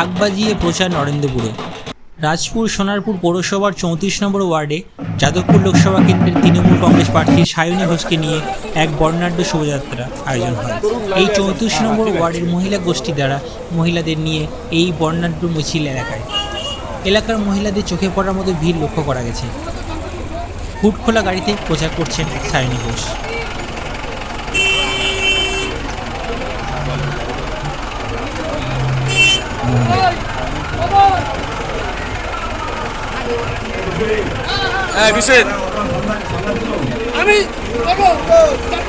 ঢাক বাজিয়ে প্রচার নরেন্দ্রপুরে। রাজপুর সোনারপুর পৌরসভার চৌত্রিশ নম্বর ওয়ার্ডে যাদবপুর লোকসভা কেন্দ্রের তৃণমূল কংগ্রেস প্রার্থী সায়নী ঘোষকে নিয়ে এক বর্ণাঢ্য শোভাযাত্রা আয়োজন হয়। এই চৌত্রিশ নম্বর ওয়ার্ডের মহিলা গোষ্ঠী দ্বারা মহিলাদের নিয়ে এই বর্ণাঢ্য মিছিল এলাকায়। এলাকার মহিলাদের চোখে পড়ার মতো ভিড় লক্ষ্য করা গেছে। হুট খোলা গাড়িতে প্রচার করছেন সায়নী ঘোষ। হ্যাঁ বিশেষ। আমি যাব যাব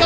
চলো।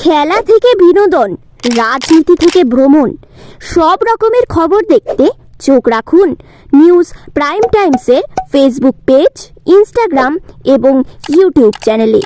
খেলা থেকে বিনোদন, রাজনীতি থেকে ভ্রমণ, সব রকমের খবর দেখতে চোখ রাখুন নিউজ প্রাইম টাইমসের ফেসবুক পেজ, ইনস্টাগ্রাম এবং ইউটিউব চ্যানেলে।